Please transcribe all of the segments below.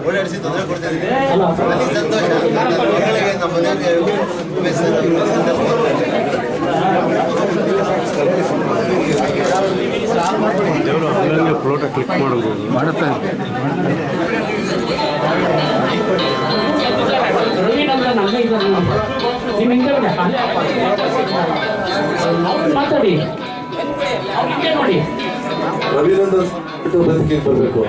ಓಡಾಡಿಸಿ ತೊಂದರೆ photo click ಮಾಡಬಹುದು ಮಾಡುತ್ತೆ ಬಿಟ್ಟು ಬದುಕಿಗೆ ಬರಬೇಕು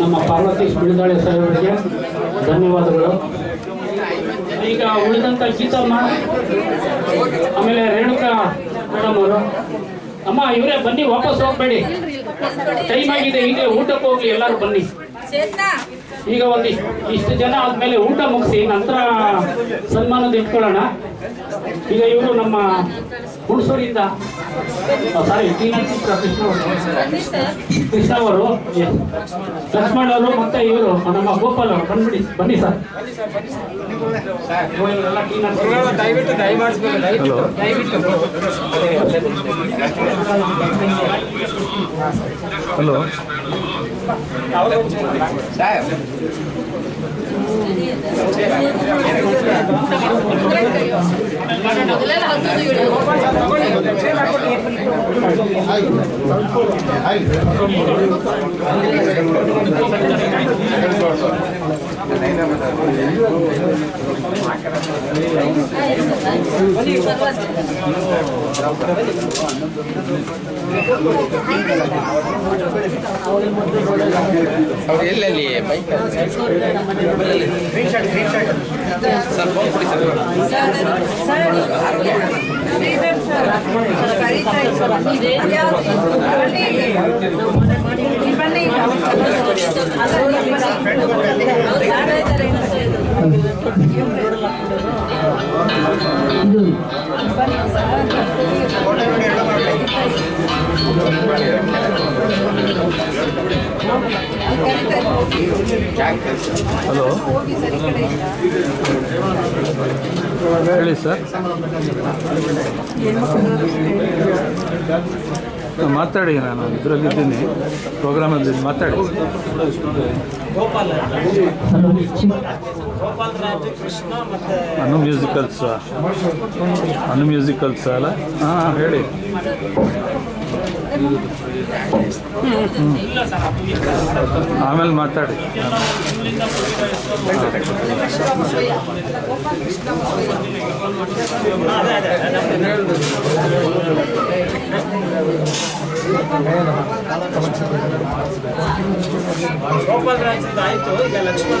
ನಮ್ಮ ಪಾರ್ವತಿ ಬಿಳಿದಾಳೆ ಸಾಹೇಬರಿಗೆ ಧನ್ಯವಾದಗಳು. ಈಗ ಉಳಿದಂತ ಗೀತಮ್ಮ ಆಮೇಲೆ ರೇಣುಕಾ ಮೇಡಮ್ ಅವರು. ಅಮ್ಮ ಇವರೇ ಬನ್ನಿ ವಾಪಸ್ ಹೋಗ್ಬೇಡಿ. ಟೈಮ್ ಆಗಿದೆ ಈಗ ಊಟಕ್ಕೆ ಹೋಗಿ ಎಲ್ಲರೂ ಬನ್ನಿ. ಈಗ ಒಂದು ಇಷ್ಟು ಜನ ಆದ್ಮೇಲೆ ಊಟ ಮುಗಿಸಿ ನಂತರ ಸನ್ಮಾನದ ಇಟ್ಕೊಳ್ಳೋಣ. ಈಗ ಇವರು ನಮ್ಮ ಹುಣಸೂರಿಂದ ಸಾರಿ ಕೃಷ್ಣ ಅವರು. ಕೃಷ್ಣ ಅವರು yes. ಲಕ್ಷ್ಮಣ್ ಅವರು ಮತ್ತೆ ಇವರು ನಮ್ಮ ಗೋಪಾಲ್ ಅವರು. ಬಂದ್ಬಿಡಿ ಬನ್ನಿ ಸರ್. ದಯವಿಟ್ಟು ದಯವಿಟ್ಟು. ಹಲೋ. சார் முதல்ல ಅವ್ರು ಎಲ್ಲೆಲ್ಲಿ ಬೈಕ್ ಸರ್ ಫೋನ್ ಕೊಡಿ ಸರ್ ಹಲೋ ಹೇಳಿ ಸರ್. ಮಾತಾಡಿ ನಾನು ಇದರಲ್ಲಿದ್ದೀನಿ. ಪ್ರೋಗ್ರಾಮಲ್ಲಿ ಮಾತಾಡಿ. ಅನು ಮ್ಯೂಸಿಕಲ್ಸ್ ಅನು ಮ್ಯೂಸಿಕಲ್ಸ್ ಅಲ್ಲ ಹಾಂ ಹೇಳಿ. ಆಮೇಲೆ ಮಾತಾಡಿ. ಗೋಪಾಲ್ ಆಯ್ತು ಲಕ್ಷ್ಮಣ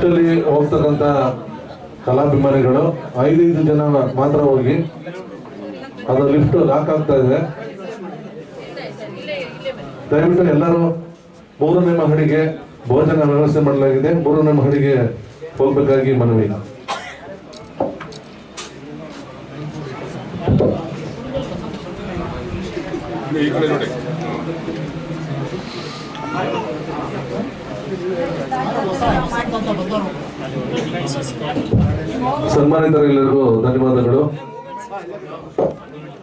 ಲಿಫ್ಟಲ್ಲಿ ಹೋಗ್ತಕ್ಕಂಥ ಕಲಾಭಿಮಾನಿಗಳು ಐದೈದು ಜನ ಮಾತ್ರ ಹೋಗಿ ಅದು ಲಿಫ್ಟ್ ಲಾಕ್ ಆಗ್ತಾ ಇದೆ. ದಯವಿಟ್ಟು ಎಲ್ಲರೂ ಮೂರನೇ ಮಹಡಿಗೆ ಭೋಜನ ವ್ಯವಸ್ಥೆ ಮಾಡಲಾಗಿದೆ. ಮೂರನೇ ಮಹಡಿಗೆ ಹೋಗ್ಬೇಕಾಗಿ ಮನವಿ. ಸನ್ಮಾನಿತರೆಲ್ಲರಿಗೂ ಧನ್ಯವಾದಗಳು.